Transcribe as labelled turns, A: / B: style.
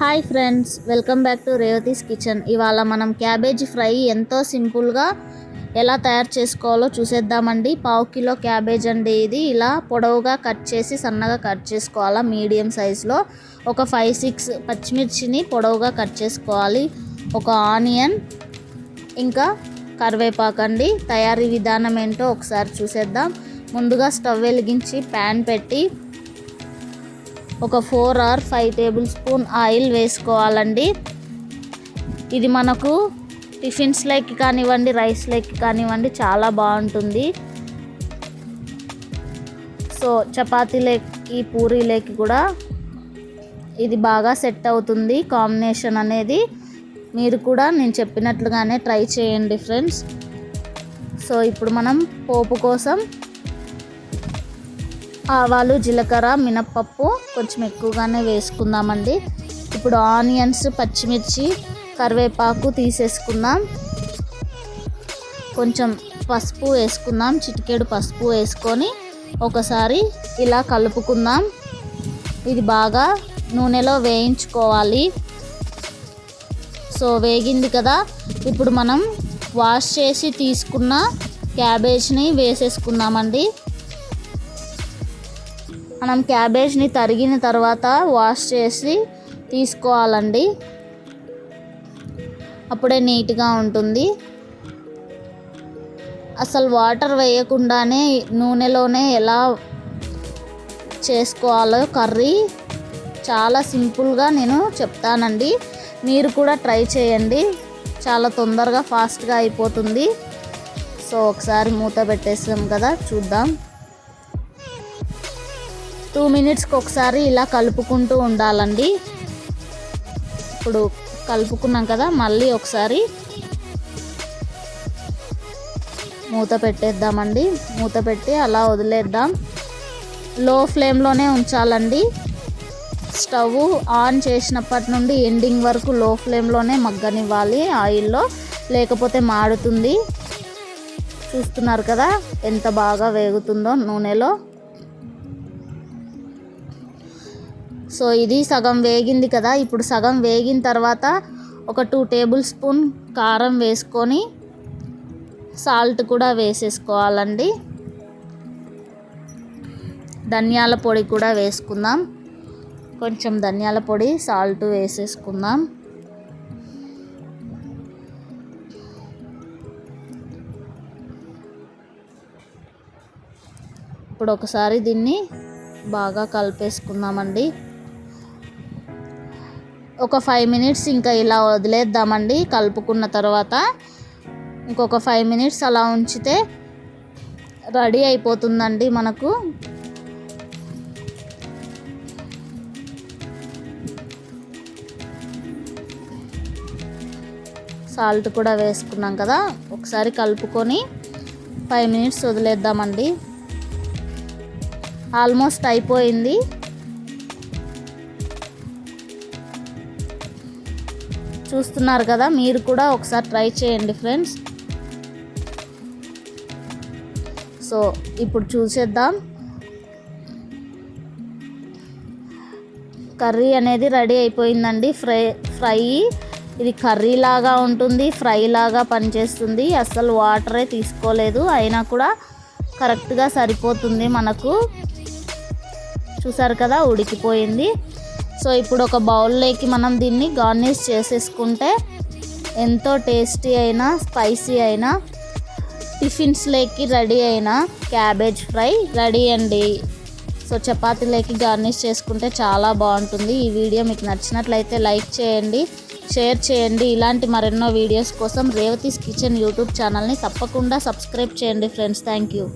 A: Hi friends welcome back to Revathi's kitchen ఇవాళ మనం cabbage fry ఎంతో సింపుల్గా ఎలా తయారు చేసుకోవాలో చూసేద్దామండి. పావు కిలో క్యాబేజ్ అండి ఇది. ఇలా పొడవుగా కట్ చేసి సన్నగా కట్ చేసుకోవాలా మీడియం సైజులో ఒక ఫైవ్ సిక్స్ పచ్చిమిర్చిని పొడవుగా కట్ చేసుకోవాలి. ఒక ఆనియన్ ఇంకా కరివేపాకు అండి. తయారీ విధానం ఏంటో ఒకసారి చూసేద్దాం. ముందుగా స్టవ్ వెలిగించి ప్యాన్ పెట్టి ఒక four or five tablespoon oil వేసుకోవాలండి. ఇది మనకు టిఫిన్స్ లెక్కి కానివ్వండి రైస్ లెక్కి కానివ్వండి చాలా బాగుంటుంది. సో చపాతీలోకి పూరీలోకి కూడా ఇది బాగా సెట్ అవుతుంది కాంబినేషన్ అనేది. మీరు కూడా నేను చెప్పినట్లుగానే ట్రై చేయండి ఫ్రెండ్స్. సో ఇప్పుడు మనం పోపు కోసం ఆవాలు జీలకర్ర మినప్పప్పు కొంచెం ఎక్కువగానే వేసుకుందామండి. ఇప్పుడు ఆనియన్స్ పచ్చిమిర్చి కరివేపాకు తీసేసుకుందాం. కొంచెం పసుపు వేసుకుందాం చిటికెడు పసుపు వేసుకొని ఒకసారి ఇలా కలుపుకుందాం. ఇది బాగా నూనెలో వేయించుకోవాలి. సో వేగింది కదా. ఇప్పుడు మనం వాష్ చేసి తీసుకున్న క్యాబేజ్ని వేసేసుకుందామండి. మనం క్యాబేజ్ని తరిగిన తర్వాత వాష్ చేసి తీసుకోవాలండి. అప్పుడే నీట్గా ఉంటుంది. అసలు వాటర్ వేయకుండానే నూనెలోనే ఎలా చేసుకోవాలో కర్రీ చాలా సింపుల్గా నేను చెప్తానండి. మీరు కూడా ట్రై చేయండి. చాలా తొందరగా ఫాస్ట్గా అయిపోతుంది. సో ఒకసారి మూత పెట్టేసాం కదా చూద్దాం. టూ మినిట్స్కి ఒకసారి ఇలా కలుపుకుంటూ ఉండాలండి. ఇప్పుడు కలుపుకున్నాం కదా మళ్ళీ ఒకసారి మూత పెట్టేద్దామండి. మూత పెట్టి అలా వదిలేద్దాం. లో ఫ్లేమ్లోనే ఉంచాలండి. స్టవ్ ఆన్ చేసినప్పటి నుండి ఎండింగ్ వరకు లో ఫ్లేమ్లోనే మగ్గనివ్వాలి ఆయిల్లో లేకపోతే మాడుతుంది. చూస్తున్నారు కదా ఎంత బాగా వేగుతుందో నూనెలో. సో ఇది సగం వేగింది కదా. ఇప్పుడు సగం వేగిన తర్వాత ఒక టూ టేబుల్ స్పూన్ కారం వేసుకొని సాల్ట్ కూడా వేసేసుకోవాలండి. ధనియాల పొడి కూడా వేసుకుందాం. కొంచెం ధనియాల పొడి సాల్ట్ వేసేసుకుందాం. ఇప్పుడు ఒకసారి దీన్ని బాగా కలిపేసుకుందామండి. ఒక ఫైవ్ మినిట్స్ ఇంకా ఇలా వదిలేద్దామండి కలుపుకున్న తర్వాత. ఇంకొక ఫైవ్ మినిట్స్ అలా ఉంచితే రెడీ అయిపోతుందండి మనకు. సాల్ట్ కూడా వేసుకున్నాం కదా ఒకసారి కలుపుకొని ఫైవ్ మినిట్స్ వదిలేద్దామండి. ఆల్మోస్ట్ అయిపోయింది. చూస్తున్నారు కదా మీరు కూడా ఒకసారి ట్రై చేయండి ఫ్రెండ్స్. సో ఇప్పుడు చూసేద్దాం. కర్రీ అనేది రెడీ అయిపోయిందండి. Fry fry. ఇది కర్రీ లాగా ఉంటుంది ఫ్రై లాగా పనిచేస్తుంది. అస్సలు వాటరే తీసుకోలేదు అయినా కూడా కరెక్ట్గా సరిపోతుంది మనకు. చూసారు కదా ఉడికిపోయింది. సో ఇప్పుడు ఒక బౌల్లోకి మనం దీన్ని గార్నిష్ చేసేసుకుంటే ఎంతో టేస్టీ అయినా స్పైసీ అయినా టిఫిన్స్లోకి రెడీ అయిన క్యాబేజ్ ఫ్రై రెడీ అండి. సో చపాతీలోకి గార్నిష్ చేసుకుంటే చాలా బాగుంటుంది. ఈ వీడియో మీకు నచ్చినట్లయితే లైక్ చేయండి షేర్ చేయండి. ఇలాంటి మరెన్నో వీడియోస్ కోసం రేవతీస్ కిచెన్ యూట్యూబ్ ఛానల్ని తప్పకుండా సబ్స్క్రైబ్ చేయండి ఫ్రెండ్స్. Thank you.